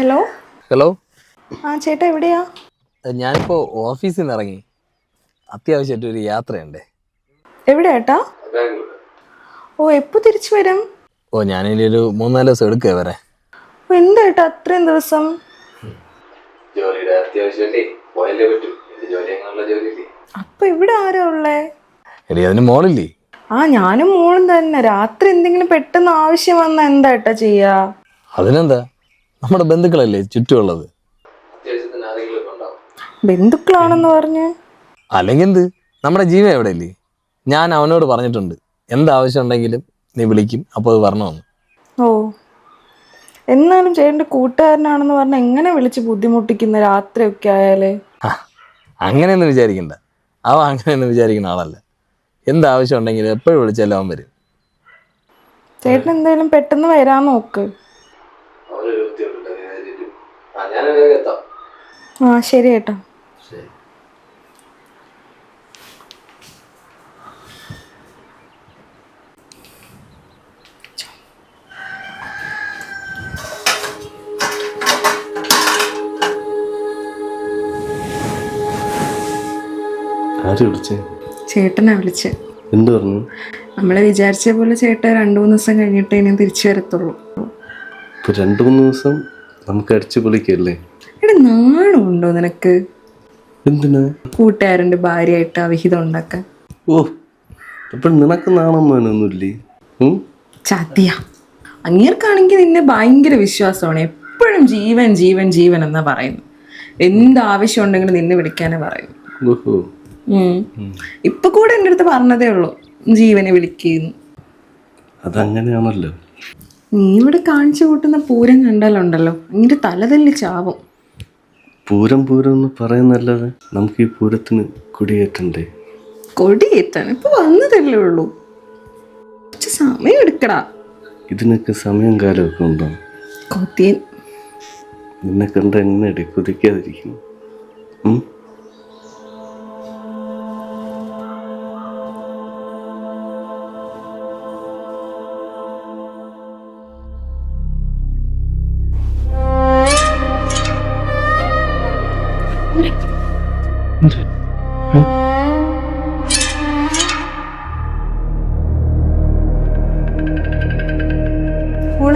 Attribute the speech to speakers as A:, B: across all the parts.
A: Hello?
B: Hello?
A: ആ ചേട്ടാ എവിടെയാ?
B: ഞാനിപ്പോ ഓഫീസിൽ നിന്ന് ഇറങ്ങി. അത്യാവശ്യമായിട്ട് ഒരു യാത്രയുണ്ട്.
A: എവിടെയാ ഏട്ടാ? ഓ എപ്പോ തിരിച്ചു വരും?
B: ഓ ഞാൻ ഇനി ഒരു മൂന്നാൽ ദിവസം എടുക്കുക വരെ
A: ഓ, എന്താ ഏട്ടാ അത്രയും ദിവസം?
B: ജോലിയുടെ അത്യാവശ്യമല്ലേ പോയല്ലേ പറ്റൂ. ജോലി അങ്ങനെയുള്ള ജോലി
A: അപ്പൊ ഇവിടെ ആരാ ഉള്ളേ?
B: എടി അതിന് മോളില്ലേ?
A: ആ ഞാനും മോളും തന്നെ. രാത്രി എന്തെങ്കിലും പെട്ടെന്ന് ആവശ്യം വന്നാ എന്താ ഏട്ടാ ചെയ്യാ?
B: അതിനെന്താ? നമ്മുടെ ബന്ധുക്കളല്ലേ ചുറ്റുമുള്ളത്?
A: ബന്ധുക്കളാണെന്ന് പറഞ്ഞ്?
B: അല്ലെങ്കിൽ എന്ത് നമ്മുടെ ജീവൻ എവിടെ ഇല്ലേ ഞാൻ അവനോട് പറഞ്ഞിട്ടുണ്ട്. എന്താവശ്യം ഉണ്ടെങ്കിലും നീ വിളിക്കും. അപ്പോൾ അത് പറഞ്ഞോന്ന്
A: ഓ. എന്നാലും ചേട്ടന്റെ കൂട്ടുകാരനാണെന്ന് പറഞ്ഞ എങ്ങനെ വിളിച്ച് ബുദ്ധിമുട്ടിക്കുന്ന രാത്രിയൊക്കെ ആയാലേ?
B: അങ്ങനെയൊന്നും വിചാരിക്കണ്ട. അവ അങ്ങനെയൊന്നും വിചാരിക്കുന്ന ആളല്ല. എന്താവശ്യം ഉണ്ടെങ്കിലും എപ്പോഴും വിളിച്ചാലും അവൻ വരും.
A: ചേട്ടൻ എന്തായാലും പെട്ടെന്ന് വരാൻ നോക്ക്. ആ ശരി
C: കേട്ടോ വിളിച്ചേ?
A: ചേട്ടനെ വിളിച്ച്.
C: എന്ത് പറഞ്ഞു?
A: നമ്മളെ വിചാരിച്ച പോലെ ചേട്ടൻ രണ്ടു മൂന്ന് ദിവസം കഴിഞ്ഞിട്ടേ ഇനി തിരിച്ചു വരത്തുള്ളൂ.
C: രണ്ടു മൂന്ന് ദിവസം നമുക്ക് അടിച്ചു പൊളിക്കല്ലേ?
A: എടാ നാണമുണ്ടോ നിനക്ക്?
C: എന്തിനാ?
A: കൂട്ടുകാരന്റെ ഭാര്യയായിട്ട് അവിഹിതം ഉണ്ടാക്കാൻ.
C: ഓ അപ്പൊ നിനക്ക് നാണം വേണമെന്നില്ലേ ഉം?
A: ചതിയ. അങ്ങേർക്കാണെങ്കിൽ നിന്നെ ഭയങ്കര വിശ്വാസമാണ്. എപ്പോഴും ജീവൻ ജീവൻ ജീവൻ എന്നാ പറയുന്നു എന്ത് ആവശ്യം ഉണ്ടെങ്കിലും നിന്നെ വിളിക്കാനേ പറയുന്നു
C: ഓഹോ.
A: ഉം. ഇപ്പൊ കൂടെ എന്റെ അടുത്ത് പറഞ്ഞതേ ഉള്ളൂ. ജീവനെ വിളിക്കുന്നു.
C: അതങ്ങനെയാണല്ലോ.
A: നീ ഇവിടെ കാണിച്ചു കൂട്ടുന്ന പൂരം കണ്ടാലുണ്ടല്ലോ. ഇങ്ങനെ തലതല്ലി ചാവും.
C: പൂരം പൂരം എന്ന് പറയുന്നല്ലാതെ നമുക്ക് ഈ പൂരത്തിന് കൊടിയേറ്റണ്ടേ?
A: കൊടിയേറ്റാൻ? ഇപ്പൊ വന്നതല്ലേ ഉള്ളൂ. കുറച്ച് സമയം എടുക്കടാ.
C: ഇതിനൊക്കെ സമയം കാലമൊക്കെ ഉണ്ടോ?
A: കൊത്തിയൻ
C: നിന്നെ കണ്ട എങ്ങനെ കുതിക്കാതിരിക്കും.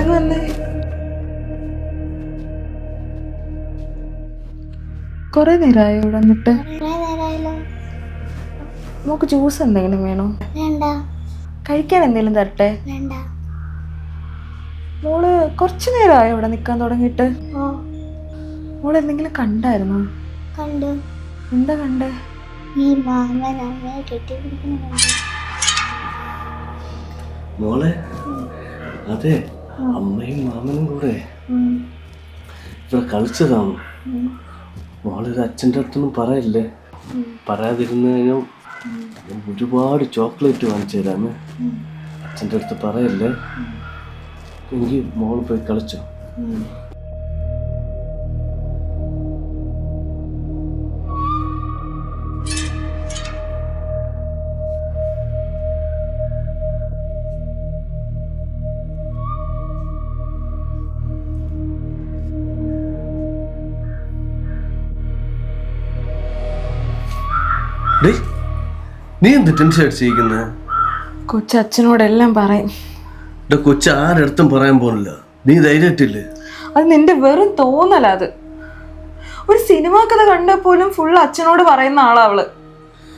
A: വന്നേ. കൊറേ നേരമായി ഇവിടെ വന്നിട്ട് നമുക്ക് ജ്യൂസ് എന്തെങ്കിലും വേണോ?
D: വേണ്ട.
A: കഴിക്കാൻ എന്തെങ്കിലും തരട്ടെ?
D: വേണ്ട.
A: മോൾ കുറച്ചു നേരമായോ ഇവിടെ നിൽക്കാൻ തുടങ്ങിയിട്ട്?
D: ഓ.
A: മോൾ എന്തെങ്കിലും കണ്ടായിരുന്നോ?
D: കണ്ടു.
A: എന്താ കണ്ടേ?
D: ഈ മാമൻ അമ്മയെ കെട്ടിപ്പിടിക്കുന്ന കണ്ടു
C: മോളെ അതെ അമ്മയും മാമനും കൂടെ. ഇവിടെ കളിച്ചതാണ്. മോളൊരു അച്ഛന്റെ അടുത്തൊന്നും പറയല്ലേ? പറയാതിരുന്നു കഴിഞ്ഞാൽ ഒരുപാട് ചോക്ലേറ്റ് വാങ്ങിച്ചു തരാമേ. അച്ഛന്റെ അടുത്ത് പറയല്ലേ? എനിക്ക് മോൾ പോയി കളിച്ചോ. നീ എന്ത് ടെൻഷൻ അടിച്ചിരിക്കുന്നത്
A: കൊച്ചച്ഛനോടെല്ലാം പറയും.
C: കൊച്ചു ആരടുത്തും പറയാൻ പോകുന്നില്ല. നീ ധൈര്യമായിട്ടില്ലേ?
A: അത് നിന്റെ വെറും തോന്നല അത്. ഒരു സിനിമ കഥ കണ്ടാൽ പോലും ഫുൾ അച്ഛനോട് പറയുന്ന ആളാ അവൾ.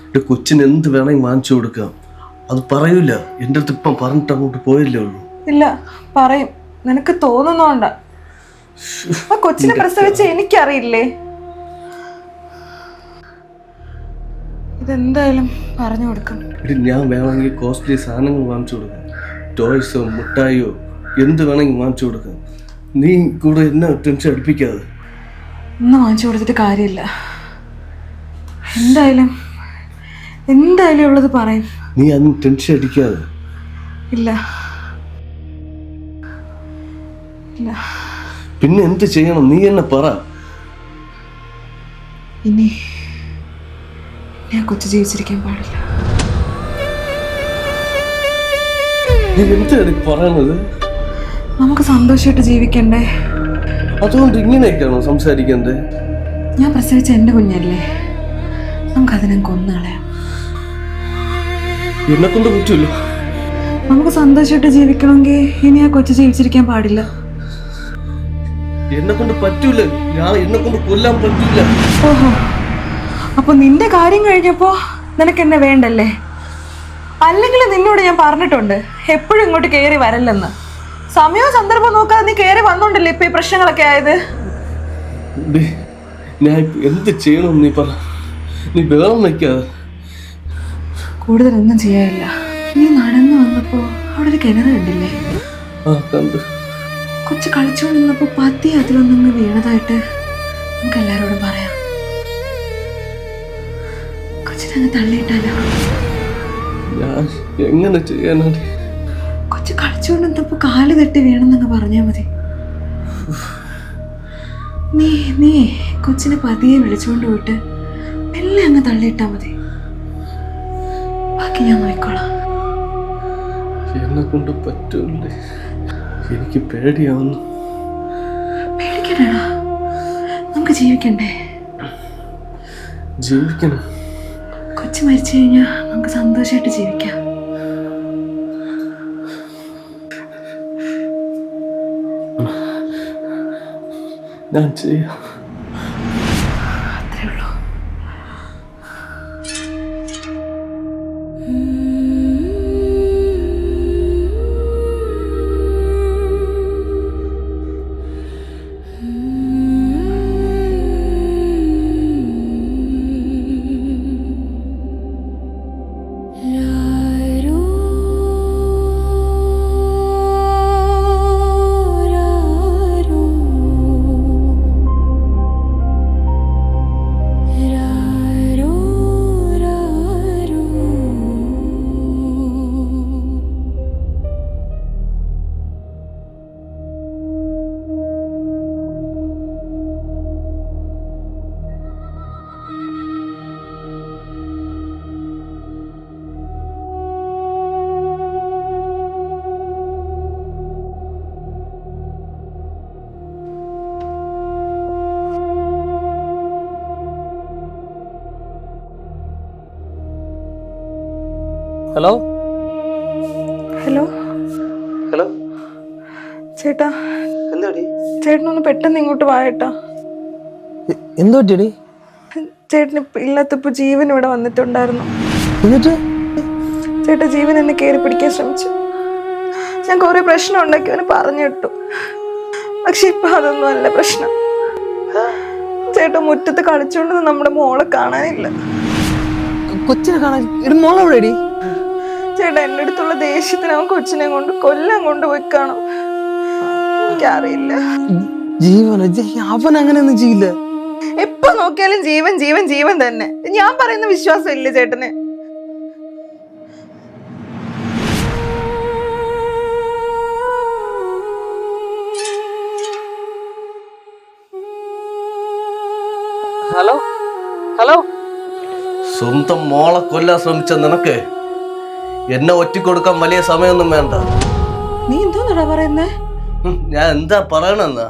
C: എന്റെ കൊച്ചിന് എന്ത് വേണമെങ്കിൽ വാങ്ങിച്ചു കൊടുക്കാം. അത് പറയൂല. എന്റെ അടുത്ത് ഇപ്പം പറഞ്ഞിട്ട് അങ്ങോട്ട് പോയില്ലേ ഉള്ളൂ.
A: ഇല്ല പറയും. നിനക്ക് തോന്നുന്നോണ്ട. ആ കൊച്ചിനെ പ്രസവിച്ച എനിക്കറിയില്ലേ? ഇതെന്തായാലും പറഞ്ഞു കൊടുക്കും.
C: ഞാൻ വേണമെങ്കിൽ കോസ്റ്റ്ലി സാധനങ്ങൾ വാങ്ങിച്ചു കൊടുക്കാം. ടോയ്സോ മുട്ടായോ എന്ത് വേണമെങ്കിൽ വാങ്ങിച്ചു കൊടുക്കാം. നീ കൂടെ എന്നെ ടെൻഷൻ അടുപ്പിക്കാതെ.
A: ഒന്നും വാങ്ങിച്ചു കൊടുത്തിട്ട് കാര്യമില്ല. എന്തായാലും എന്തായാലും ഉള്ളത് പറയും.
C: നീ അതിന് ടെൻഷൻ അടിക്കാതെ.
A: ഇല്ല. ഇല്ല.
C: പിന്നെ എന്ത് ചെയ്യണം? നീ എന്നെ പറ.
A: ഇനി ഞാൻ കൊച്ചു ജീവിച്ചിരിക്കാൻ പാടില്ല.
C: എന്താണ് പറയണത്
A: നമുക്ക് സന്തോഷമായിട്ട് ജീവിക്കണ്ടേ?
C: അതുകൊണ്ട് ഇങ്ങനെയൊക്കെയാണോ സംസാരിക്കണ്ടേ?
A: ഞാൻ പ്രസവിച്ച എന്റെ കുഞ്ഞല്ലേ. നമുക്കതിനെ കൊന്നുകളയാം
C: എന്നെ കൊണ്ട് പറ്റൂല്ലോ
A: നമുക്ക് സന്തോഷമായിട്ട് ജീവിക്കണമെങ്കിൽ ഇനി ആ കൊച്ചു ജീവിച്ചിരിക്കാൻ പാടില്ല.
C: എന്നെ കൊണ്ട് പറ്റൂല. ഞാൻ എന്നെ കൊണ്ട് കൊല്ലാൻ പറ്റൂല.
A: ഓഹോ. അപ്പൊ നിന്റെ കാര്യം കഴിഞ്ഞപ്പോ നിനക്ക് എന്നെ വേണ്ടല്ലേ? അല്ലെങ്കിൽ നിന്നോട് ഞാൻ പറഞ്ഞിട്ടുണ്ട് എപ്പോഴും ഇങ്ങോട്ട് കയറി വരല്ലെന്ന്. സമയവും സന്ദർഭം നോക്കാതെ നീ കയറി വന്നോണ്ടല്ലേ ഇപ്പൊ ഈ പ്രശ്നങ്ങളൊക്കെ ആയത്?
C: ഞാൻ എന്ത് ചെയ്യണം നീ പറ. നീ ബഹളം വയ്ക്കാതെ
A: കൂടുതലൊന്നും ചെയ്യാനില്ല. നീ നടന്നു വന്നപ്പോ അവിടെ ഒരു കിണറ് കണ്ടില്ലേ? കൊച്ചു കളിച്ചുകൊണ്ടിരുന്നപ്പോ പത്തി അതിലൊന്നും വീണതായിട്ട് നമുക്ക് എല്ലാരോടും കൊച്ചിനങ്ങ് തള്ളിയിട്ടാലോ?
C: ഞാൻ എങ്ങനെ ചെയ്യാനാണ്
A: കൊച്ചു കളിച്ചുകൊണ്ടിരുന്നപ്പോ കാൽ തട്ടി വീണെന്നങ്ങ് പറഞ്ഞാ മതി. നീ നീ കൊച്ചിനെ പതിയെ വിളിച്ചുകൊണ്ട് പോയിട്ട് മെല്ലെ അങ്ങ് തള്ളിയിട്ടാ മതി. ബാക്കി ഞാൻ നോക്കിക്കോളാം.
C: എന്നെ കൊണ്ട് പറ്റൂല്ലേ? എനിക്ക് പേടിയാവുന്നു.
A: പേടിക്കണേടാ. നമുക്ക് ജീവിക്കണ്ടേ?
C: ജീവിക്കണം.
A: കൊച്ചു മരിച്ചു കഴിഞ്ഞാൽ നമുക്ക് സന്തോഷമായിട്ട് ജീവിക്കാം.
C: ഞാൻ ചെയ്യാം.
A: No.
B: ഹലോ?
A: ഹലോ?
C: ഹലോ?
A: ചേട്ടാ.
C: എന്താടി
A: ചേട്ടനൊന്ന് പെട്ടെന്ന് ഇങ്ങോട്ട് വായട്ടാ
B: എന്തോ പറ്റിയടി
A: ചേട്ടന് ഇല്ലാത്തപ്പോ ജീവൻ ഇവിടെ വന്നിട്ടുണ്ടായിരുന്നു.
B: എന്നിട്ട്?
A: ചേട്ടാ ജീവൻ എന്നെ കയറി പിടിക്കാൻ ശ്രമിച്ചു. ഞാൻ കുറെ പ്രശ്നം ഉണ്ടാക്കി അവന് പറഞ്ഞു കിട്ടു പക്ഷെ ഇപ്പൊ അതൊന്നും അല്ല പ്രശ്നം. ചേട്ടൻ മുറ്റത്ത് കളിച്ചുകൊണ്ടൊന്നും നമ്മുടെ മോളെ കാണാനില്ല.
B: കൊച്ചിനെ കാണാൻ മോളെവിടെടി
A: ചേട്ടാ എന്റെ അടുത്തുള്ള ദേഷ്യത്തിന് അവൻ കൊച്ചിനെ കൊണ്ട് കൊല്ലം കൊണ്ടുപോയി കാണും എനിക്കറിയില്ല.
B: ജീവന അവൻ അങ്ങനെ ഒന്നും ചെയ്യില്ല.
A: എപ്പോ നോക്കിയാലും ജീവൻ ജീവൻ ജീവൻ തന്നെ. ഞാൻ പറയുന്ന വിശ്വാസം ഇല്ല ചേട്ടന്?
B: ഹലോ? ഹലോ?
C: സ്വന്തം മോളെ കൊല്ലാൻ ശ്രമിച്ച നിനക്ക് എന്നെ ഒറ്റിക്കൊടുക്കാൻ വലിയ സമയമൊന്നും വേണ്ട.
A: നീ എന്തോന്നടാ പറയുന്നേ?
C: ഞാൻ എന്താ പറയണെന്നാ?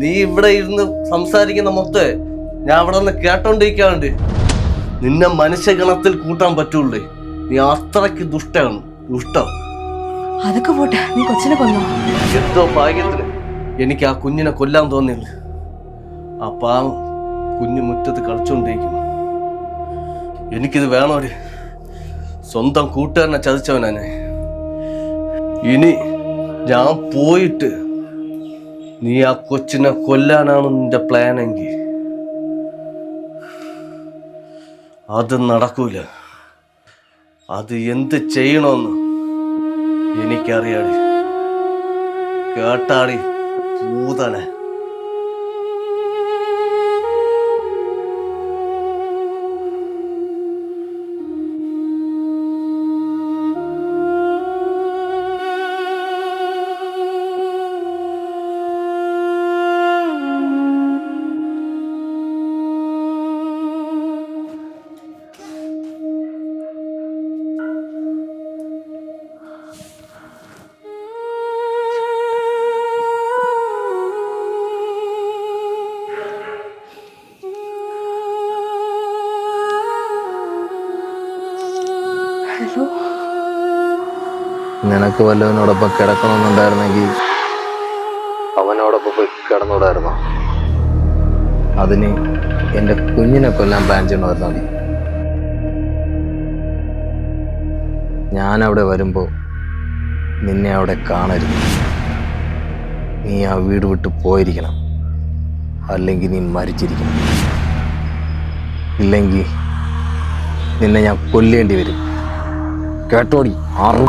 C: നീ ഇവിടെ ഇരുന്ന് സംസാരിക്കുന്ന മൊത്തേ ഞാൻ അവിടെ നിന്ന് കേട്ടോണ്ടിരിക്കാണ്ട് നിന്നെ മനുഷ്യഗണത്തിൽ കൂട്ടാൻ പറ്റുള്ളേ. നീ അത്രയ്ക്ക് ദുഷ്ടമാണ് ദുഷ്ടം.
A: അതൊക്കെ പോട്ടെ നീ കൊച്ചിനെ കൊന്നോ.
C: എന്തോ ഭാഗ്യത്തിന് എനിക്ക് ആ കുഞ്ഞിനെ കൊല്ലാൻ തോന്നില്ല ആ പാവം കുഞ്ഞു മുറ്റത്ത് കളിച്ചോണ്ടിരിക്കുന്നു. എനിക്കിത് വേണോര് സ്വന്തം കൂട്ടുകാരനെ ചതിച്ചവനെ ഇനി ഞാൻ പോയിട്ട് നീ ആ കൊച്ചിനെ കൊല്ലാനാണ് നിന്റെ പ്ലാൻ എങ്കിൽ. അത് നടക്കൂല. അത് എന്ത് ചെയ്യണമെന്ന് എനിക്കറിയാടി. കേട്ടാടി പൂതനെ.
B: നിനക്ക് വല്ലവനോടൊപ്പം കിടക്കണമെന്നുണ്ടായിരുന്നെങ്കിൽ അവനോടൊപ്പം പോയി കിടന്നൂടായിരുന്നോ? അതിന് എന്റെ കുഞ്ഞിനെ കൊല്ലാൻ പ്ലാൻ ചെയ്യണമായിരുന്നോ നീ? ഞാനവിടെ വരുമ്പോൾ നിന്നെ അവിടെ കാണരുത്. നീ ആ വീട് വിട്ട് പോയിരിക്കണം. അല്ലെങ്കിൽ നീ മരിച്ചിരിക്കണം ഇല്ലെങ്കിൽ നിന്നെ ഞാൻ കൊല്ലേണ്ടി വരും. കേട്ടോടി. ആറു